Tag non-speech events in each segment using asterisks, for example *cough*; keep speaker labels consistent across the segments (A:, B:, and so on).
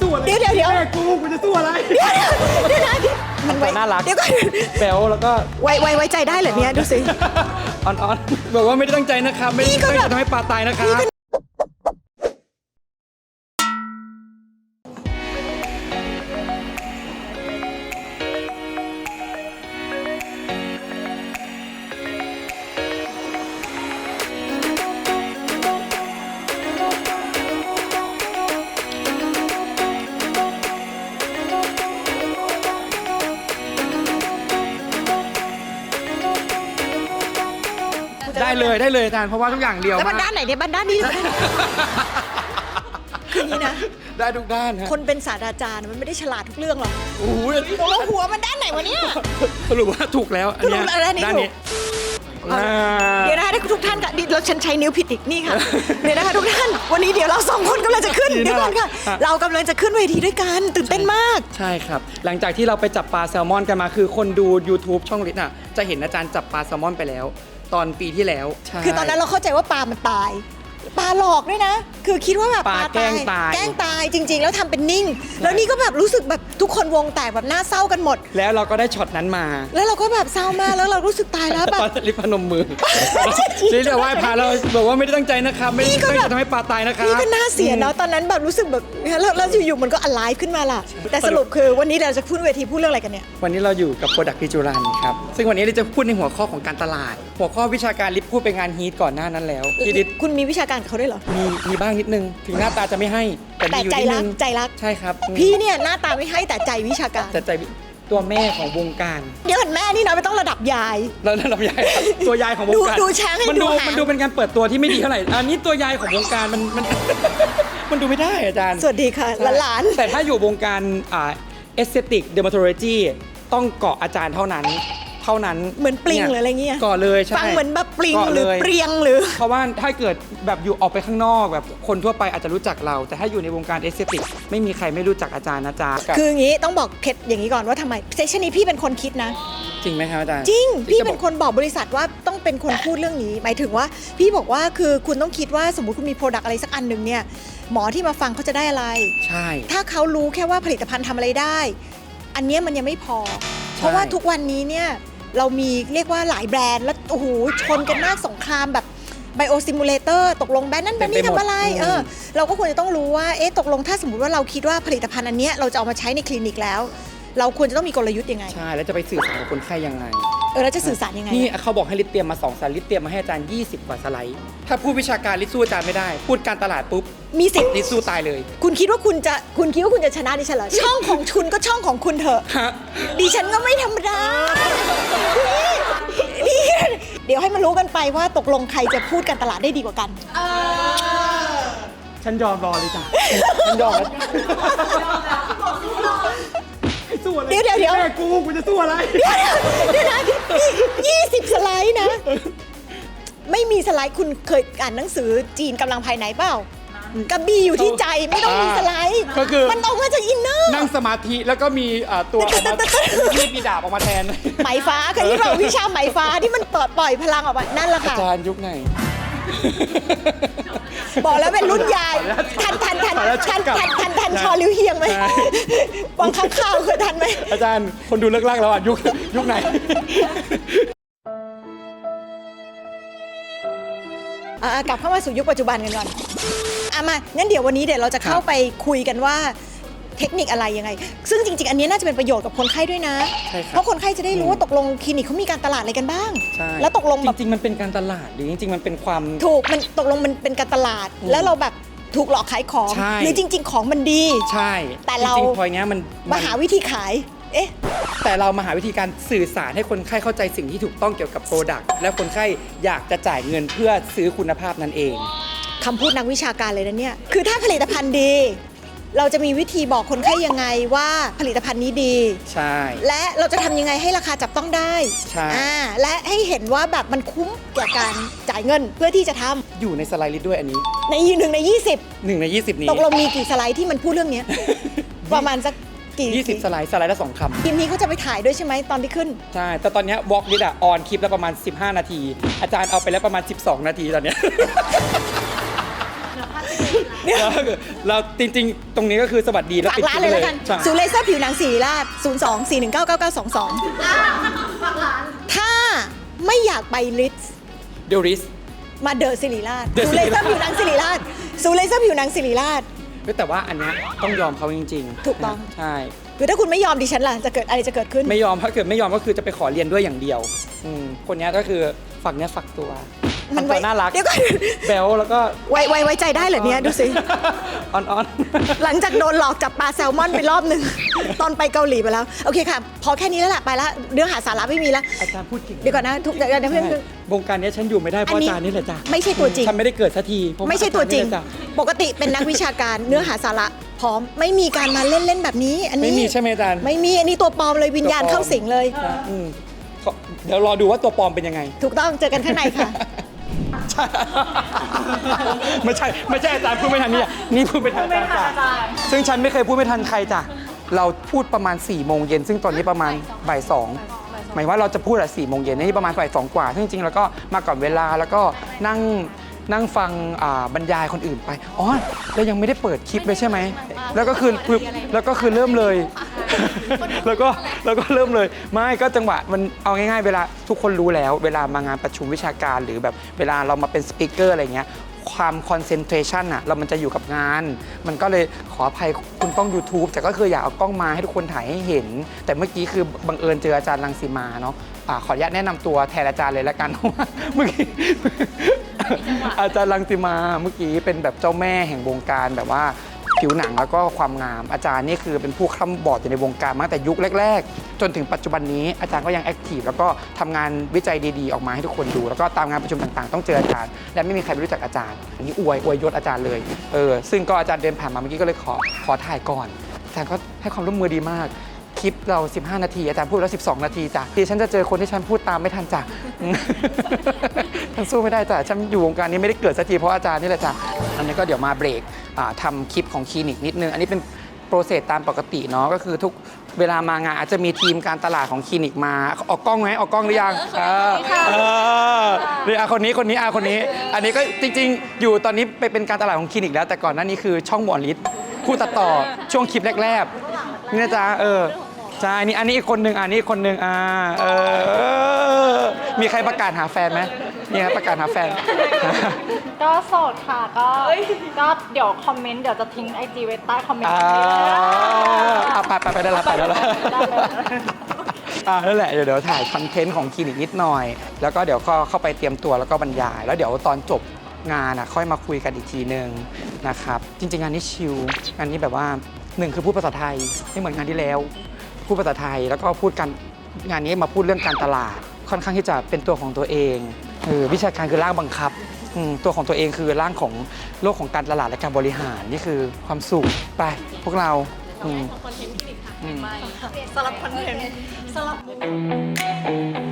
A: สู้อะไร
B: เดี๋ยวเดี๋ยวเดี๋ยว
A: แม่กูกูจะสู้อะไร
B: เดี๋ยวเดี๋ยวเดี๋ยวนะมันไว้
A: น่ารัก
B: เดี๋ยวก่อน
A: แป๋วแล้วก็
B: ไว้ไว้ไว้ใจได้เหรอเนี่ยดูสิ
A: อ่อนๆบอกว่าไม่ได้ตั้งใจนะครับ ไม่
B: นี่ก็
A: ไม่
B: แบบ
A: จะทำให้ปลาตายนะครับ ได้เลยได้เลยอาจารย์เพราะว่าทุกอย่างเดียว
B: แล้ว
A: มา
B: บ้านด้านไหนเนี่ยบ้านด้านนี้หรือบ้านด้านคืออย่างนี้นะ
A: ได้ทุกด้านฮะ
B: คนเป็นศาสตราจารย์มันไม่ได้ฉลาดทุกเรื่องหรอก
A: โอ้ย
B: ตกลงหัวมันด้านไหนวะเนี่ย
A: สรุปว่าถูกแล้วอันเนี้ย
B: สรุปแล้วอันนี้
A: ด้าน
B: ถู
A: นี้
B: ก
A: อ่า
B: เดี๋ยวนะคะทุกท่านค่ะดิแล้วฉันใช้นิ้วผิดอีกนี่ค่ะ เดี๋ยวนะคะทุกท่าน วันนี้เดี๋ยวเราสองคนกำลังจะขึ้น เดี๋ยวก่อนค่ะเรากำลังจะขึ้นเวทีด้วยกันตื่นเต้นมาก
A: ใช่ครับ หลังจากที่เราไปจับปลาแซลมอนกันมา คือคนดู YouTube ช่องลิศน่ะ จะเห็นอาจารย์จับปลาแซลมอนไปแล้ว ตอนปีที่แล้วใช่
B: คือตอนนั้นเราเข้าใจว่าปลามันตาย ปลาหลอกด้วยนะ คือคิดว่าแบบ
A: ปลาแกล้งตาย
B: แกล้งตายจริง ๆ แล้วทำเป็นนิ่ง แล้วนี่ก็แบบรู้สึกแบบทุกคนวงแตกแบบหน้าเศร้ากันหมด
A: แล้วเราก็ได้ช็อตนั้นมา
B: แล้วเราก็แบบเศร้ามากแล้วเรารู้สึกตายแล้วแบบ
A: ตอนลิฟพนมมือลิศจะไหว้พระเราบอกว่าไม่ได้ตั้งใจนะครับ ไม่
B: นี่ก็
A: ไม่
B: แบบ
A: จะทำให้ปลาตายนะครับ
B: นี่ก็น่าเสียเนาะตอนนั้นแบบรู้สึกแบบแล้วแล้วอยู่ๆมันก็ alive ขึ้นมาล่ะ แต่สรุปคือวันนี้เราจะพูดเวทีพูดเรื่องอะไรกันเนี่ย
A: วันนี้เราอยู่กับโปรดักพิจูรันครับ ซึ่งวันนี้เราจะพูดในหัวข้อของการตลาดหัวข้อวิชาการลิฟพูดไปงานฮีทก่อนหน้านั้นแล้วพี่ลิศ
B: คุณมีวิชาการกับเขาด้วยเหรอ
A: มีมีบ้างนิดนึง ถึงหน้าตาจะไม่ให้ แต่
B: แต่
A: มีอยู่
B: ใจ
A: นิด
B: รั
A: นึ
B: ก
A: ง
B: ใจรัก
A: ใช่ครับ
B: พี่เนี่ยหน้าตาไม่ให้แต่ใจวิชาการ
A: แต่ใจตัวแม่ของวงการ
B: เดี๋ยวก่อนแม่นี่นะไม่ต้องระดับยาย
A: แล้วนั่นเรายายตัวยายของวงการ
B: ดูดูช้างให้
A: มันดู
B: ดูหาง
A: มันดูเป็นการเปิดตัวที่ไม่ดีเท่าไหร่ อันนี้ตัวยายของวงการมันมัน มันดูไม่ได้อาจารย์
B: สวัสดีค่ะหลาน
A: แต่ถ้าอยู่วงการอ่าเอสเตติกเดอร์มาโทโลจีต้องเกาะอาจารย์เท่านั้น เท่านั้น
B: เหมือนปลิง
A: ย
B: หรืออะไรเงี้ย
A: เกาะเลยใช่
B: ฟังเหมือนแบบปลิง
A: กาะ
B: หรือ
A: ลย
B: เปรียงหรือ
A: เพราะว่าถ้าเกิดแบบอยู่ออกไปข้างนอกแบบคนทั่วไปอาจจะรู้จักเรา แต่ถ้าอยู่ในวงการเอสเตติกไม่มีใครไม่รู้จักอาจารย์นะจ๊ะ
B: คืออย่างนี้ต้องบอกเคล็ดอย่างนี้ก่อนว่าทำไมเซสชันนี้พี่เป็นคนคิดนะ
A: จริงไหมครับอาจารย์
B: จริง พี่
A: จะ
B: เป็นคนบอกบริษัทว่าต้องเป็นคนพูดเรื่องนี้ หมายถึงว่าพี่บอกว่าคือคุณต้องคิดว่าสมมุติคุณมีโปรดักต์อะไรสักอันหนึ่งเนี่ยหมอที่มาฟังเขาจะได้อะไร
A: ใช่
B: ถ้าเขารู้แค่ว่าผลิตภัณฑ์ทำอะไรได้ อันเนี้ยมันยังไม่พอ เพราะว่าทุกวันนี้เนี่ย เรามีเรียกว่าหลายแบรนด์แล้วโอ้โหชนกันมากสงครามแบบไบโอซิมูเลเตอร์ตกลงแบรนด์นั้นแบรนด์นี้ทำอะไรเออเราก็ควรจะต้องรู้ว่าเอ๊ะตกลงถ้าสมมติว่าเราคิดว่าผลิตภัณฑ์อันเนี้ยเราจะเอามาใช้ในคลินิกแล้ว เราควรจะต้องมีกลยุทธ์ยังไง
A: ใช่ แล้วจะไปสื่อสารกับคนไข้ยังไง
B: เออเราจะสื่อสารยังไง
A: นี่เขาบอกให้ลิศเตรียมมา2สไลด์ลิศเตรียมมาให้อาจารย์ 20 กว่าสไลด์ ถ้าพูดวิชาการลิศสู้อาจารย์ไม่ได้ พูดการตลาดปุ๊บ
B: มีสิทธิ์
A: ลิศสู้ตายเลย
B: คุณคิดว่าคุณจะคุณคิดว่าคุณจะชนะดิฉันเหรอช่องของคุณก็ช่องของคุณเถอะ
A: ฮะ
B: ดิฉันก็ไม่ธรรมดานี่นี่เดี๋ยวให้มันรู้กันไปว่าตกลงใครจะพูดการตลาดได้ดีกว่ากัน
A: ฉันยอมรอเลยจ้ะ ฉันยอมแล้ว สู้อะไร
B: เดี๋ยวเดี๋ยวเดี๋ยว
A: แม่กูกูจะสู้อะไร
B: เดี๋ยวเดี๋ยวนะยี่สิบสไลด์นะ ไม่มีสไลด์คุณเคยอ่านหนังสือจีนกำลังภายในเปล่ากระบี่อยู่ที่ใจไม่ต้องมีสไลด์
A: ก็คือ
B: มันออกมาจากอินเนอร์
A: นั่งสมาธิแล้วก็มีเอ่อตัวออกมามีดมีดาบออกมาแทน
B: ไหมฟ้าเคยที่บอกวิชาไหมฟ้าที่มันเปิดปล่อยพลังออกมานั่นแหละ
A: อา
B: ค่ะ
A: จารย์ยุคไหน
B: บอกแล้วเป็นรุ่นยาย ทันทันทันทันทันทันทันชอลิวเฮียงไหม
A: ใช่
B: วังข้างข้าวเคยทันไหม
A: อาจารย์คนดูเลิกลากแล้วอะยุคยุคไหน
B: อะกลับเข้ามาสู่ยุคปัจจุบันกันก่อนอะมางั้นเดี๋ยววันนี้เดี๋ยวเราจะเข้าไปคุยกันว่า เทคนิคอะไรยังไง ซึ่งจริง ๆ อันนี้น่าจะเป็นประโยชน์กับคนไข้ด้วยนะ
A: ใช่ครับ
B: เพราะคนไข้จะได้รู้ว่าตกลงคลินิกเขามีการตลาดอะไรกันบ้าง
A: ใช่
B: แล้วตกลง
A: จ
B: แบบ
A: ริงๆ มันเป็นการตลาดหรือจริง ๆ มันเป็นความ
B: ถูกมันตกลงมันเป็นการตลาดแล้วเราแบบถูกหลอกขายของ
A: ใช่
B: หรือจริง ๆ ของมันดี
A: ใช่
B: แต่เรา
A: จริงๆพอยเนี้ยมัน
B: มา
A: มัน
B: หาวิธีขาย เอ๊ะ
A: แต่เรามาหาวิธีการสื่อสารให้คนไข้เข้าใจสิ่งที่ถูกต้องเกี่ยวกับโปรดักต์และคนไข้อยากจะจ่ายเงินเพื่อซื้อคุณภาพนั่นเอง
B: คำพูดนักวิชาการเลยนะเนี่ย คือถ้าผลิตภัณฑ์ดี เราจะมีวิธีบอกคนไข้ยังไงว่าผลิตภัณฑ์นี้ดี
A: ใช่
B: และเราจะทำยังไงให้ราคาจับต้องได้
A: ใช่
B: อ่าและให้เห็นว่าแบบมันคุ้มแก่การจ่ายเงินเพื่อที่จะทำ
A: อยู่ในสไลด์ลิสต์ด้วยอันนี้
B: ในยืนหนึ่งใน
A: หนึ่งใน 20 นี้
B: 20ตกลงมีกี่สไลด์ที่มันพูดเรื่องเนี้ย ประมาณสักกี่
A: 20 สไลด์ สไลด์ละสองค
B: ทีมนี้เขาจะไปถ่ายด้วยใช่ไหมตอนที่ขึ้นำ
A: ใช่ แต่ตอนเนี้วอล์กลิสต์อะออนคลิปแล้วประมาณ 15 นาที อาจารย์เอาไปแล้วประมาณ 12 นาทีตอนเนี้ย แล้วเราจริงๆ ตรงนี้ก็คือสวัสดีแล้ว
B: ฝาก
A: ปิด
B: ร้านเลยแล้วกัน
A: ใช่
B: ศูนย์เลเซอร์ผิวหนังสิริราช0 2 4 1 9 9 9 2 2 ถ้าไม่อยากไปลิส
A: เดลิส
B: มาเดอะสิริราช
A: The
B: ศูนย์เลเซอร์ผิวหนังสิริราชศูนย์เลเซอร์ผิวหนังสิริราช
A: แต่ว่าอันเนี้ยต้องยอมเขาจริงๆ
B: ถูกต้อง
A: ใช่
B: คือถ้าคุณไม่ยอมดิฉันล่ะจะเกิดอะไรจะเกิดขึ้น
A: ไม่ยอมถ้าเกิดไม่ยอมก็คือจะไปขอเรียนด้วยอย่างเดียวอืมคนเนี้ยก็คือฝักเนี้ยฝักตัว
B: มัน
A: ทำตัว
B: ไว้
A: น่ารัก
B: เดี๋ยวก่อน
A: แบลแล้วก็
B: ไว้ไว้ไว้ใจได้เหรอเนี่ยดูสิ
A: อ่อนๆ
B: หลังจากโดนหลอกจับปลาแซลมอนไปรอบหนึ่งตอนไปเกาหลีไปแล้ว โอเคค่ะ พอแค่นี้แล้วล่ะไปละเรื่องหาสาระไม่มีแล้ว
A: อาจารย์พูดจริง
B: เดี๋ยวก่อนนะทุกเดี๋ยวเดี๋ยวเพื่อน
A: ใช่วงการเนี้ยฉันอยู่ไม่ได้เพราะอาจารย์นี่แหละจ้ะ
B: ไม่ใช่ตัวจริง
A: ฉันไม่ได้เกิดสักทีเพาะา
B: ไม่ใช่ตัวจริง
A: อาาย์นี่แหละจ้ะ
B: ปกติเป็นนักวิชาการเนื้อหาสาระพร้อมไม่มีการมาเล่นเล่นๆแบบนี้ อันนี้
A: ไม่มีใช่ไหมอาจารย์
B: ไม่มีอันนี้ตัวปลอมเลยวิญญาณ
A: ตัวปลอม
B: เข้าสิงเลย
A: อืมขอเดี๋ยวรอดูว่าตัวปลอมเป็นยังไง
B: ถูกต้องเจอกันข้างในค่ะ
A: ใช่ ไม่ใช่ไม่ใช่อาจารย์พูดไม่ทันนี่อะนี่พูดไม่ทันอาจารย์จ้ะซึ่งฉันไม่เคยพูดไม่ทันใครจ้ะเราพูดประมาณ4ี่โมงเย็นซึ่งตอนนี้ประมาณบ่ายสองหมายว่าเราจะพูดอะสี่โมงเย็นนี่ประมาณบ่ายสองกว่าซึ่งจริงๆแล้วก็มาก่อนเวลาแล้วก็นั่งนั่งฟังอ่าบรรยายคนอื่นไปอ๋อเรายังไม่ได้เปิดคลิปเลยใช่ไหมแล้วก็คือคือแล้วก็คือเริ่มเลย แล้วก็แล้วก็เริ่มเลยไม่ก็จังหวะมันเอาง่ายๆ เวลาทุกคนรู้แล้ว เวลามางานประชุมวิชาการ หรือแบบเวลาเรามาเป็นสปิเกอร์อะไรเงี้ยความคอนเซนเทรชันอะเรามันจะอยู่กับงาน มันก็เลยขออภัยคุณกล้อง YouTube แต่ก็คืออยากเอากล้องมาให้ทุกคนถ่ายให้เห็น แต่เมื่อกี้คือบังเอิญเจออาจารย์รังสีมาเนาะอ่าขออนุญาตแนะนำตัวแทนอาจารย์เลยละกันเพราะว่าเมื่อกี้อาจารย์รังสีมาเมื่อกี้เป็นแบบเจ้าแม่แห่งวงการแบบว่า ผิวหนังแล้วก็ความงาม อาจารย์นี่คือเป็นผู้คล่ำบอดอยู่ในวงการมาตั้งแต่ยุคแรก ๆ จนถึงปัจจุบันนี้อาจารย์ก็ยังแอคทีฟแล้วก็ทำงานวิจัยดีๆ ออกมาให้ทุกคนดู แล้วก็ตามงานประชุมต่างๆ ต้องเจออาจารย์ และไม่มีใครไม่รู้จักอาจารย์ อันนี้อวยอวยยศอาจารย์เลยเออซึ่งก็อาจารย์เดินผ่านมาเมื่อกี้ก็เลยขอขอถ่ายก่อนอาจารย์ก็ให้ความร่วมมือดีมากคลิปเรา 15 นาที อาจารย์พูดแล้ว 12 นาทีจ้ะดิฉันจะเจอคนที่ฉันพูดตามไม่ทันจ้ะฉันสู้ไม่ได้จ้ะฉันอยู่วงการนี้ไม่ได้เกิดสักทีเพราะอาจารย์นี่แหละจ้ะอันนี้ก็เดี๋ยวมาเบรก ทำคลิปของคลินิกนิดนึง อันนี้เป็นโปรเซสตามปกติเนาะก็คือทุกเวลามางานอาจจะมีทีมการตลาดของคลินิกมา ออกกล้องไหมออกกล้องหรือยังเออเออนี่อาคนนี้คนนี้อาคนนี้ อันนี้ก็จริง ๆ อยู่ตอนนี้ไปเป็นการตลาดของคลินิกแล้ว แต่ก่อนหน้านี้คือช่องหมอฤทธิ์ผู้ตัดต่อช่วงคลิปแรกๆนี่นะจ๊ะเออใช่นี่อันนี้อีกคนหนึ่งอันนี้อีกคนหนึ่งอ่าเออมีใครประกาศหาแฟนไหม นี่ครับประกาศหาแฟน
C: ก็โสดค่ะก็ก็เดี๋ยวคอมเมนต์เดี๋ยวจะทิ้งไอจีไว้ใต้คอมเมนต์
A: อ่าอะไปไปไปได้ละไปได้ละอ่านั่นแหละเดี๋ยวเดี๋ยวถ่ายคอนเทนต์ของคลินิกนิดหน่อย แล้วก็เดี๋ยวก็เข้าไปเตรียมตัวแล้วก็บรรยาย แล้วเดี๋ยวตอนจบงานอะค่อยมาคุยกันอีกทีหนึ่งนะครับ จริง ๆ งานนี้ชิลงานนี้แบบว่าหนึ่งคือพูดภาษาไทยไม่เหมือนงานที่แล้ว พูดภาษาไทยแล้วก็พูดกันงานนี้มาพูดเรื่องการตลาด ค่อนข้างที่จะเป็นตัวของตัวเอง เออวิชาการคือร่างบังคับอืมตัวของตัวเองคือร่างของโลกของการตลาดและการบริหารนี่คือความสุขไปพวกเราอืมอืม
C: สำหรับคอนเทนต์สำหรับ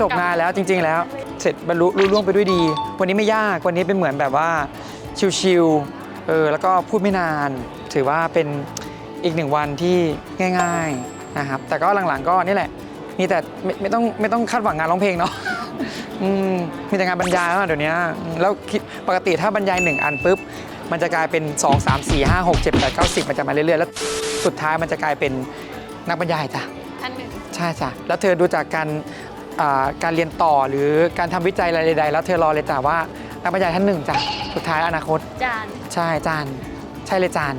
A: จบงานแล้วจริง ๆ แล้ว เสร็จบรรลุรุ่ล่วงไปด้วยดี วันนี้ไม่ยากวันนี้เป็นเหมือนแบบว่าชิวๆเออแล้วก็พูดไม่นาน ถือว่าเป็นอีกหนึ่งวันที่ง่าย ๆนะครับ แต่ก็หลังๆก็นี่แหละ มีแต่ไม่ไม่ต้องไม่ต้องคาดหวังงานร้องเพลงเนาะอืมมีแต่งานบรรยายแล้วอะเดี๋ยวนี้อืมแล้วคิดปกติถ้าบรรยายหนึ่งอันปุ๊บ มันจะกลายเป็น 2 3 4 5 6 7 8 9 10 มันจะมาเรื่อยๆ แล้วสุดท้ายมันจะกลายเป็นนักบรรยายจ้ะ
C: อันหนึ่ง
A: ใช่จ้ะ แล้วเธอดูจากการอ่า การเรียนต่อหรือการทำวิจัยอะไรใดๆแล้วเธอรอเลยจ้ะว่านักบรรยายท่านหนึ่งจ้ะสุดท้ายอนาคต
C: จาน
A: ใช่จานใช่เลยจาน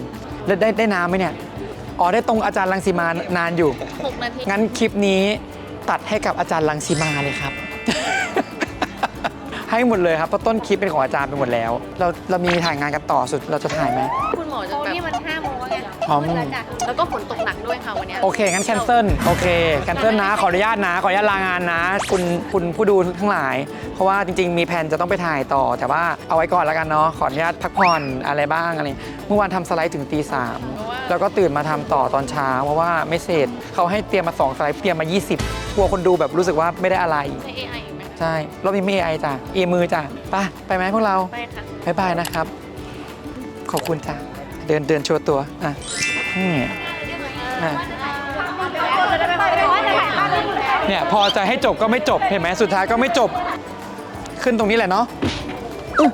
A: แล้วได้ได้น้ำไหมเนี่ยอ๋อได้ตรงอาจารย์รังสีมานานอยู่
C: 6นาที
A: งั้นคลิปนี้ตัดให้กับอาจารย์รังสีมาเลยครับ ให้หมดเลยครับเพราะต้นคลิปเป็นของอาจารย์ไปหมดแล้ว เราเรามีถ่ายงานกันต่อสุดเราจะถ่ายไหม
D: คุณหมอจะ
C: โอ้
D: แบบ
C: นี่มัน 5โมงแล้วไง
A: อ๋อ
C: มืดแล้วจ้ะ
D: แล้วก็ฝนตกหนักด้วยค่ะวันเนี้ย
A: โอเคงั้นแคนเซิลโอเคแคนเซิลนะขออนุญาตนะ ขออนุญาตลางานนะ คุณคุณผู้ดูทั้งหลาย เพราะว่าจริง ๆ มีแผนจะต้องไปถ่ายต่อ แต่ว่าเอาไว้ก่อนแล้วกันเนาะขออนุญาตพักผ่อนอะไรบ้างอะไรเมื่อวานทำสไลด์ถึงตีสามแล้วก็ตื่นมาทำต่อตอนเช้าเพราะว่าไม่เสร็จเขาให้เตรียมมา2สไลด์เตรียมมา 20กลัวคนดูแบบรู้สึกว่าไม่ได้อะไร
D: ใช้ AI อีกไหม
A: ใช่รอบนี้ไม่ AI จ้ะเอมือจ้ะไปไปไหมพวกเรา
D: ไปค่ะ
A: บายบายนะครับ ขอบคุณจ้ะ เดินเดินโชว์ตัวอะนี่อะเนี่ยพอจะให้จบก็ไม่จบเห็นไหมสุดท้ายก็ไม่จบขึ้นตรงนี้แหละเนาะอุ๊ย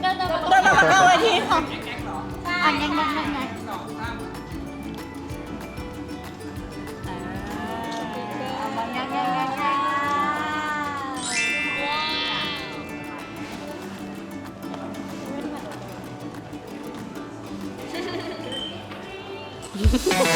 B: เดินมาเอาไว้ทีค่ะ
C: อันยังยังยังไงยัง Yeah. *laughs*